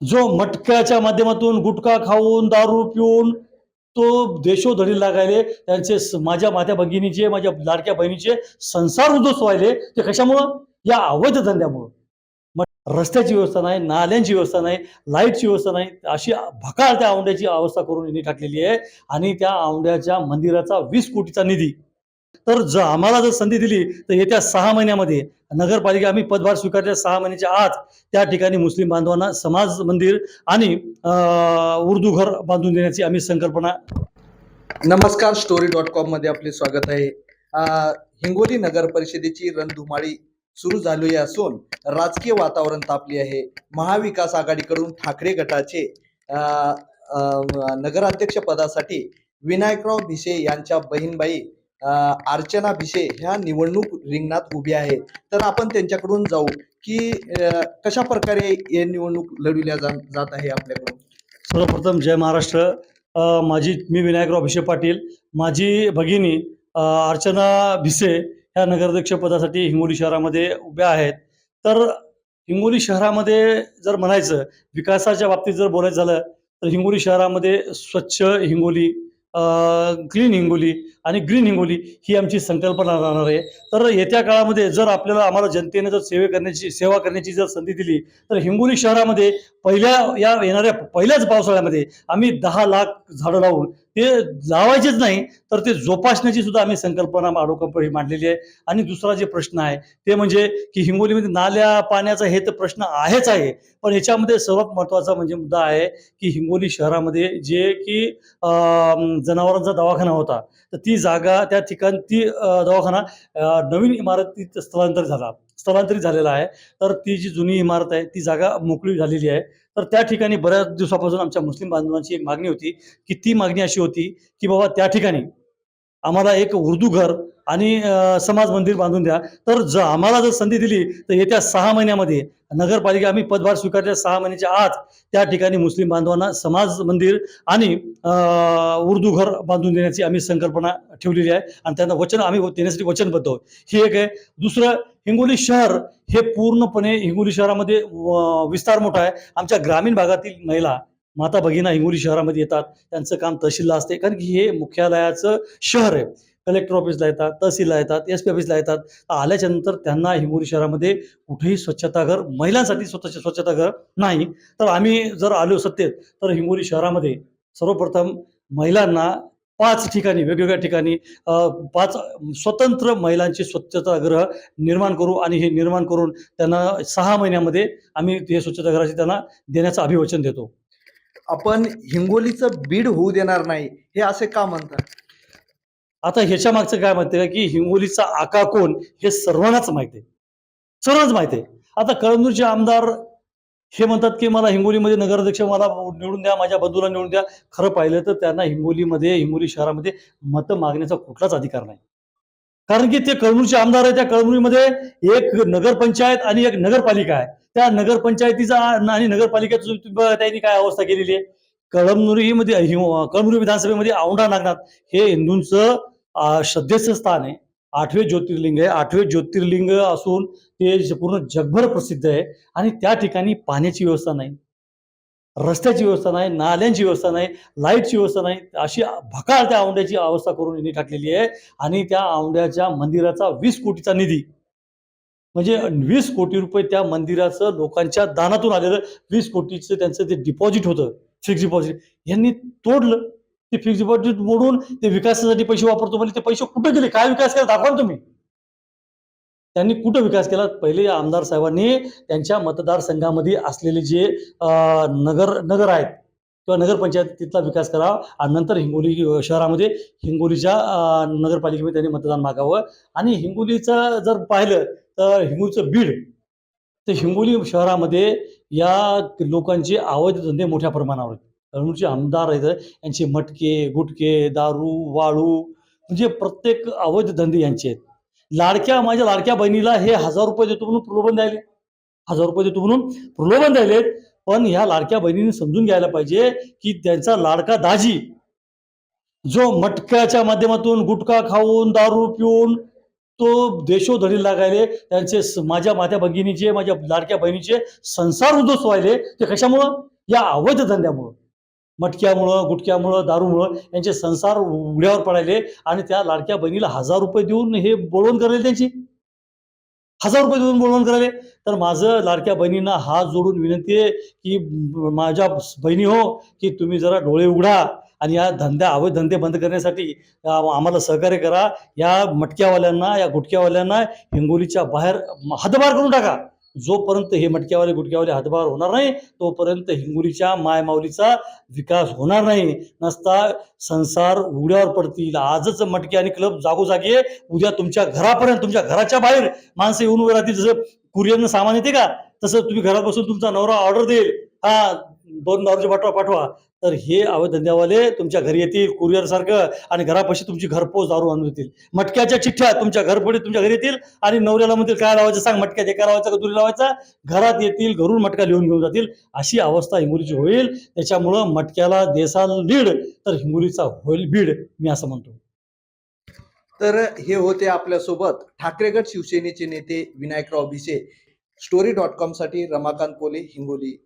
जो मटक्याच्या माध्यमातून गुटखा खाऊन दारू पिऊन तो देशोधडी लागायले त्यांचे माझ्या माझ्या भगिनीचे माझ्या लाडक्या बहिणीचे संसार उद्ध्वस्त व्हायले ते कशामुळं? या अवैध धंद्यामुळं. मग रस्त्याची व्यवस्था नाही नाल्यांची व्यवस्था नाही लाईटची व्यवस्था नाही अशी भकाळ त्या औंड्याची अवस्था करून यांनी टाकलेली आहे. आणि त्या औंड्याच्या मंदिराचा वीस कोटीचा निधी तर ज आम्हाला जर संधी दिली तर येत्या सहा महिन्यामध्ये नगरपालिका आम्ही पदभार स्वीकारल्या सहा महिन्याच्या आत त्या ठिकाणी मुस्लिम बांधवांना समाज मंदिर आणि उर्दू घर बांधून देण्याची आम्ही संकल्पना नमस्कार स्टोरी डॉट कॉममध्ये आपले स्वागत आहे. हिंगोली नगर परिषदेची रणधुमाळी सुरू झाली असून राजकीय वातावरण तापले आहे. महाविकास आघाडीकडून ठाकरे गटाचे नगराध्यक्ष पदासाठी विनायकराव भिसे यांच्या बहीणबाई अर्चना भिसे ह्या निवडणूक रिंगणात उभ्या आहेत. तर आपण त्यांच्याकडून जाऊ की कशा प्रकारे हे निवडणूक लढविल्या जा- जात आहे आपल्याकडून? सर्वप्रथम जय महाराष्ट्र. माझी मी विनायकराव भिसे पाटील. माझी भगिनी अर्चना भिसे ह्या नगराध्यक्ष पदासाठी हिंगोली शहरामध्ये उभ्या आहेत. तर हिंगोली शहरामध्ये जर म्हणायचं विकासाच्या बाबतीत जर बोलायचं झालं तर हिंगोली शहरामध्ये स्वच्छ हिंगोली क्लीन हिंगोली आणि ग्रीन हिंगोली ही आमची संकल्पना राहणार आहे. तर येत्या काळामध्ये जर आपल्याला आम्हाला जनतेने जर सेवे करण्याची सेवा करण्याची जर संधी दिली तर हिंगोली शहरामध्ये पहिल्या या येणाऱ्या पहिल्याच पावसाळ्यामध्ये आम्ही दहा लाख झाडं लावून ते लावायचेच नाही तर ते जोपासण्याची सुद्धा आम्ही संकल्पना आडोकंपळी मांडलेली आहे. आणि दुसरा जे प्रश्न आहे ते म्हणजे की हिंगोलीमध्ये नाल्या पाण्याचा हे तर प्रश्न आहेच आहे पण याच्यामध्ये सर्वात महत्त्वाचा म्हणजे मुद्दा आहे की हिंगोली शहरामध्ये जे की जनावरांचा दवाखाना होता तर ती जागा त्या ठिकाणी ती दवाखाना नवीन इमारतीत स्थलांतरित झाला स्थलांतरित झालेला आहे. तर ती जी जुनी इमारत आहे ती जागा मोकळी झालेली आहे. तर त्या ठिकाणी बऱ्याच दिवसापासून आमच्या मुस्लिम बांधवांची एक मागणी होती की ती मागणी अशी होती की बाबा त्या ठिकाणी आम्हाला एक उर्दू घर आणि समाज मंदिर बांधून द्या. तर ज आम्हाला जर संधी दिली तर येत्या सहा महिन्यामध्ये नगरपालिका आम्ही पदभार स्वीकारल्या सहा महिन्याच्या आत त्या ठिकाणी मुस्लिम बांधवांना समाज मंदिर आणि उर्दू घर बांधून देण्याची आम्ही संकल्पना ठेवलेली आहे. आणि त्यांना वचन आम्ही देण्यासाठी वचनबद्ध आहोत. ही एक आहे. दुसरं हिंगोली शहर हे पूर्णपणे हिंगोली शहरामध्ये विस्तार मोठा आहे. आमच्या ग्रामीण भागातील महिला माता भगिना हिंगोली शहरामध्ये येतात. त्यांचं काम तहसीलला असते. कारण की हे मुख्यालयाचं शहर आहे. कलेक्टर ऑफिसला येतात तहसीलला येतात एस पी ऑफिसला येतात. आल्याच्यानंतर त्यांना हिंगोली शहरामध्ये कुठेही स्वच्छताघर महिलांसाठी स्वतःचे स्वच्छताघर नाही. तर आम्ही जर आलो सत्तेत तर हिंगोली शहरामध्ये सर्वप्रथम महिलांना पाच ठिकाणी वेगवेगळ्या ठिकाणी पाच स्वतंत्र महिलांचे स्वच्छतागृह निर्माण करू आणि हे निर्माण करून त्यांना सहा महिन्यामध्ये आम्ही हे स्वच्छतागृहाचे त्यांना देण्याचं अभिवचन देतो. आपण हिंगोलीचं बीड होऊ देणार नाही हे असे का म्हणतात? आता ह्याच्या मागचं काय माहिती का? की हिंगोलीचा आका कोण? हे सर्वांनाच माहिती आहे. सर्वांनाच माहिती आहे. आता कळमनूरचे आमदार हे म्हणतात की मला हिंगोलीमध्ये नगराध्यक्ष मला निवडून द्या माझ्या बंधूला निवडून द्या. खरं पाहिलं तर त्यांना हिंगोलीमध्ये हिंगोली शहरामध्ये मतं मागण्याचा कुठलाच अधिकार नाही. कारण की ते कळमूरचे आमदार आहे त्या कळमूरीमध्ये एक नगरपंचायत आणि एक नगरपालिका आहे. त्या नगरपंचायतीचा आणि नगरपालिकेची त्यांनी काय अवस्था केलेली आहे. कळमनुरीमध्ये कळमनुरी विधानसभेमध्ये औंढा नागनाथ हे हिंदूंचं श्रद्धेचं स्थान आहे. आठवे ज्योतिर्लिंग आहे. आठवे ज्योतिर्लिंग असून ते पूर्ण जगभर प्रसिद्ध आहे आणि त्या ठिकाणी पाण्याची व्यवस्था नाही. रस्त्याची व्यवस्था नाही नाल्यांची व्यवस्था नाही लाईटची व्यवस्था नाही. अशी भकाळ त्या औंड्याची अवस्था करून यांनी टाकलेली आहे आणि त्या औंड्याच्या मंदिराचा वीस कोटीचा निधी. म्हणजे वीस कोटी रुपये त्या मंदिराचं लोकांच्या दानातून आलेलं वीस कोटीचं त्यांचं ते डिपॉझिट होतं. फिक्स डिपॉझिट यांनी तोडलं. ते फिक्स डिपॉझिट मोडून ते विकासासाठी पैसे वापरतो म्हणजे ते पैसे कुठे गेले? काय विकास केला? दाखवा तुम्ही. त्यांनी कुठं विकास केला? पहिले आमदार साहेबांनी त्यांच्या मतदारसंघामध्ये असलेले जे नगर नगर आहेत किंवा नगरपंचायत तिथला विकास करावा आणि नंतर हिंगोली शहरामध्ये हिंगोलीच्या नगरपालिकेमध्ये त्यांनी मतदान मागावं. आणि हिंगोलीचं जर पाहिलं तर हिंगोलीचं बीड तर हिंगोली शहरामध्ये या लोकांचे अवैध धंदे मोठ्या प्रमाणावर आहेत. कळमूरचे आमदार आहेत. यांचे मटके गुटके दारू वाळू म्हणजे प्रत्येक अवैध धंदे यांचे आहेत. लाडक्या माझ्या लाडक्या बहिणीला हे हजार रुपये देतो म्हणून प्रलोभन द्यायले. हजार रुपये देतो म्हणून प्रलोभन द्यायलेत पण ह्या लाडक्या बहिणीने समजून घ्यायला पाहिजे की त्यांचा लाडका दाजी जो मटक्याच्या माध्यमातून गुटखा खाऊन दारू पिऊन तो देशोधडी लागायले. त्यांचे माझ्या माझ्या भगिनीचे माझ्या लाडक्या बहिणीचे संसार उद्ध्वस्त व्हायले. ते कशामुळं? या अवैध धंद्यामुळं मटक्यामुळं गुटक्यामुळं दारूमुळं यांचे संसार उघड्यावर पडायले आणि त्या लाडक्या बहिणीला हजार रुपये देऊन हे बोलवण करायला त्यांची. हजार रुपये देऊन बोलवण करायले. तर माझं लाडक्या बहिणींना हात जोडून विनंती आहे की माझ्या बहिणी हो की तुम्ही जरा डोळे उघडा आणि या धंद्या अवैध धंदे बंद करण्यासाठी आम्हाला सहकार्य करा. या मटक्यावाल्यांना या गुटक्यावाल्यांना हिंगोलीच्या बाहेर म- हद्दपार करून टाका. जोपर्यंत हे मटक्यावाले गुटक्यावाले हातभार होणार नाही तोपर्यंत हिंगोलीच्या मायमाऊलीचा विकास होणार नाही. नसता संसार उघड्यावर पडतील. आजच मटके आणि क्लब जागोजागी आहे. उद्या तुमच्या घरापर्यंत तुमच्या घराच्या बाहेर माणसं येऊन उभे राहतील. जसं कुरिअरनं सामान येते का? तसं तुम्ही घरात बसून तुमचा नवरा ऑर्डर देईल हा दोन दारूचे पाठवा पाठवा. तर हे अवैध धंद्यावाले तुमच्या घरी येतील कुरिअर सारखं आणि घरापाशी तुमची घरपोच दारू आणून देतील. मटक्याच्या चिठ्ठ्या तुमच्या घरपुढे तुमच्या घरी येतील आणि नवऱ्याला म्हणतील काय लावायचं सांग मटक्यात एका लावायचा का दुरी लावायचा? घरात येतील घरून मटका लिहून घेऊन जातील. अशी अवस्था हिंगोलीची होईल. त्याच्यामुळं मटक्याला देसाल लीड तर हिंगोलीचा होईल बीड मी असं म्हणतो. तर हे होते आपल्यासोबत ठाकरेगड शिवसेनेचे नेते विनायकराव भिसे. स्टोरी डॉट कॉमसाठी रमाकांत कोले हिंगोली.